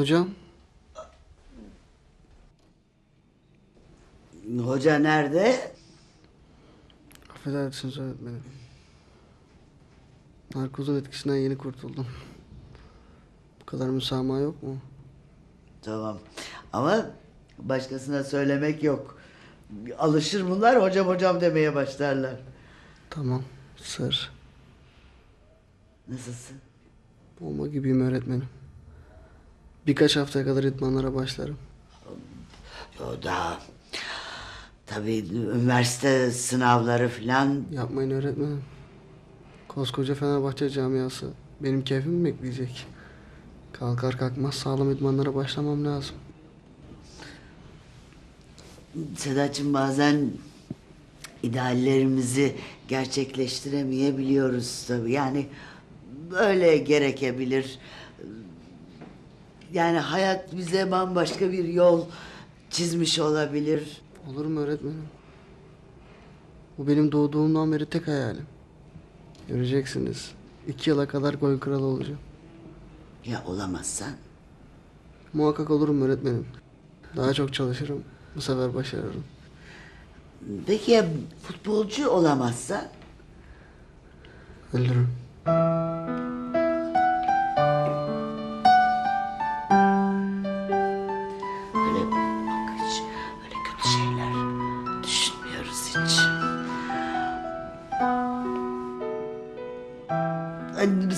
Hocam, Hoca nerede? affedersiniz öğretmenim. Narkozun etkisinden yeni kurtuldum. Bu kadar müsamaha yok mu? Tamam. Ama başkasına söylemek yok. Alışır bunlar hocam hocam demeye başlarlar. Tamam, sır. Nasılsın? Bomba gibiyim öğretmenim. Birkaç haftaya kadar idmanlara başlarım. Yo daha tabii üniversite sınavları falan Yapmayın öğretmenim. Koskoca Fenerbahçe camiası benim keyfimi mi bekleyecek? Kalkar kalkmaz sağlam idmanlara başlamam lazım. Sedat'cığım bazen ideallerimizi gerçekleştiremeyebiliyoruz tabii. Yani böyle gerekebilir. Yani hayat bize bambaşka bir yol çizmiş olabilir. Olur mu öğretmenim? Bu benim doğduğumdan beri tek hayalim. Göreceksiniz. İki yıla kadar gol kralı olacağım. Ya olamazsan? Muhakkak olurum öğretmenim. Daha çok çalışırım. Bu sefer başarırım. Peki ya futbolcu olamazsan? Ölürüm.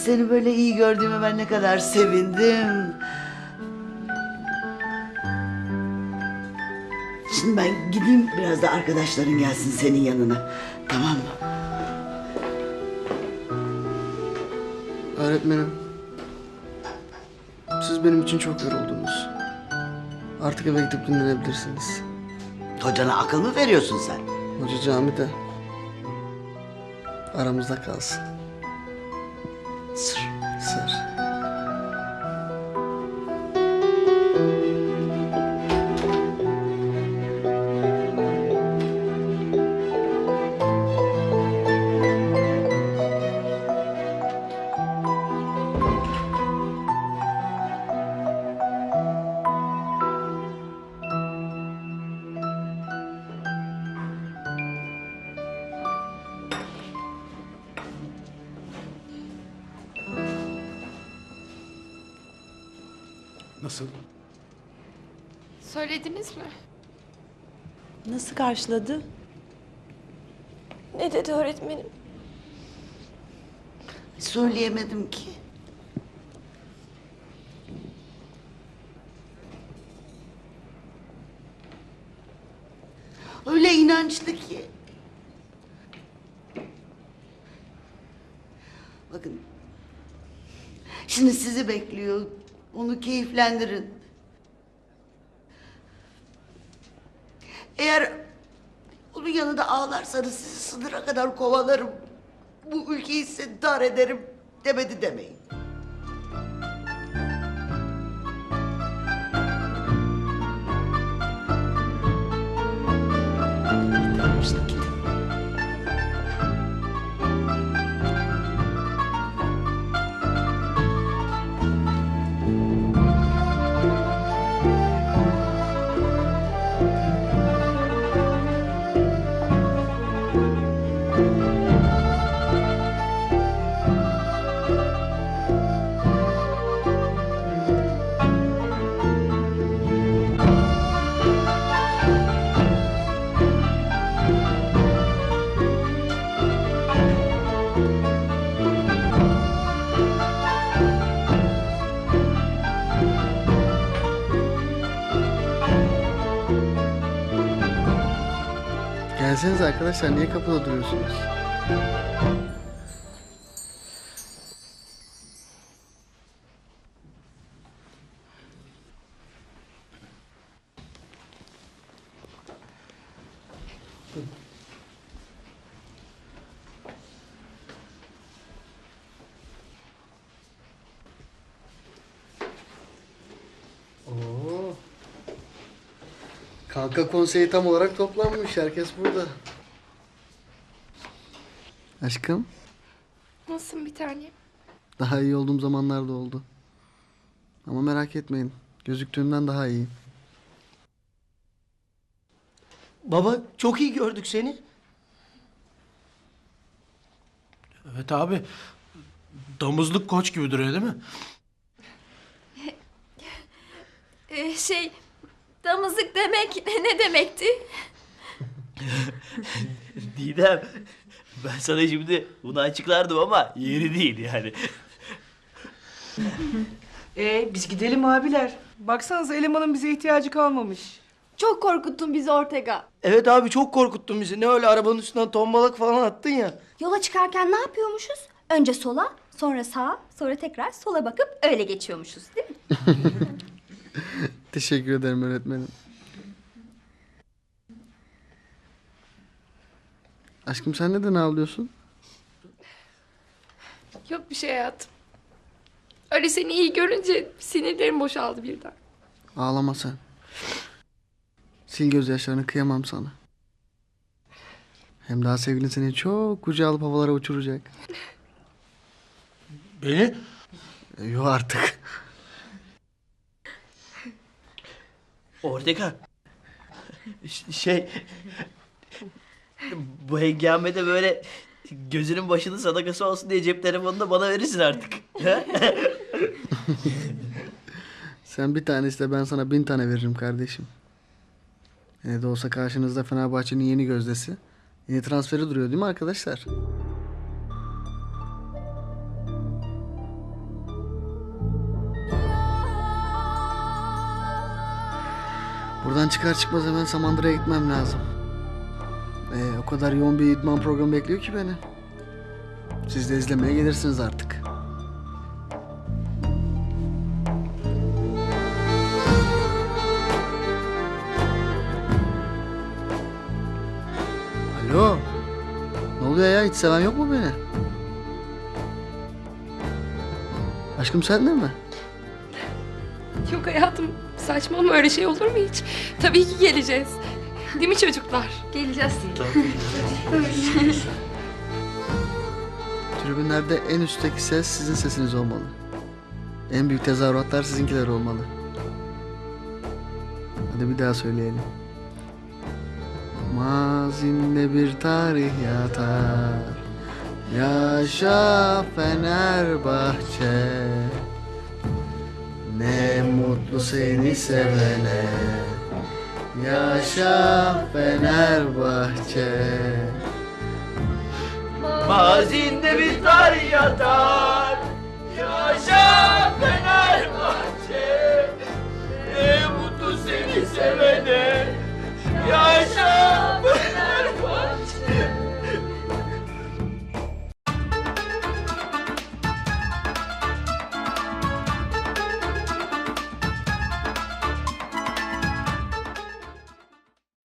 Seni böyle iyi gördüğüme ben ne kadar sevindim. Şimdi ben gideyim biraz da arkadaşların gelsin senin yanına. Tamam mı? Öğretmenim. Siz benim için çok yoruldunuz. Artık eve gidip dinlenebilirsiniz. Hocana akıl mı veriyorsun sen? Hoca camide. Aramızda kalsın. Sır. Sır. Nasıl? Söylediniz mi? Nasıl karşıladı? Ne dedi öğretmenim? Söyleyemedim ki. Öyle inançlı ki. Bakın. Şimdi sizi bekliyor. Onu keyiflendirin. Eğer onun yanında ağlarsanız sizi sınıra kadar kovalarım. Bu ülkeyi size dar ederim demedi demeyin. Gelseniz arkadaşlar niye kapıda duruyorsunuz? Kanka konseyi tam olarak toplanmış. Herkes burada. Aşkım, Nasılsın bir tanem? daha iyi olduğum zamanlarda oldu. Ama merak etmeyin. Gözüktüğünden daha iyi. Baba çok iyi gördük seni. Evet abi. Damızlık koç gibi duruyor değil mi? Ee, şey, damızlık demek ne demekti? Didem ben sana şimdi bunu açıklardım ama yeri değil yani. Ee, biz gidelim abiler. Baksanıza elemanın bize ihtiyacı kalmamış. Çok korkuttun bizi Ortega. Evet abi çok korkuttun bizi. Ne öyle arabanın üstünden tombalak falan attın ya. Yola çıkarken ne yapıyormuşuz? Önce sola, sonra sağa, sonra tekrar sola bakıp öyle geçiyormuşuz değil mi? Teşekkür ederim öğretmenim. Aşkım sen neden ağlıyorsun? Yok bir şey hayatım. Öyle seni iyi görünce sinirlerim boşaldı birden. Ağlama sen. Sil gözyaşlarını kıyamam sana. Hem daha sevgilin seni çok kucağa alıp havalara uçuracak. Beni? E, Yok artık. Ortega. Şey... Bu hengamede böyle gözünün başının sadakası olsun diye cep telefonunu bana verirsin artık. Sen bir tane iste ben sana bin tane veririm kardeşim. Ne de olsa karşınızda Fenerbahçe'nin yeni gözdesi. Yeni transferi duruyor değil mi arkadaşlar? Buradan çıkar çıkmaz hemen Samandıra'ya gitmem lazım. Ee, o kadar yoğun bir idman programı bekliyor ki beni. Siz de izlemeye gelirsiniz artık. Alo. Ne oluyor ya? Hiç seven yok mu beni? Aşkım sen de mi? Yok hayatım saçma ama öyle şey olur mu hiç? Tabii ki geleceğiz. Değil mi çocuklar? Geleceğiz. Tribünlerde en üstteki ses sizin sesiniz olmalı. En büyük tezahüratlar sizinkiler olmalı. Hadi bir daha söyleyelim. Mazinde bir tarih yatar. Yaşa Fenerbahçe. Ne mutlu seni sevene. Yaşa Fenerbahçe. Mazinde biter yatar. Yaşa Fenerbahçe.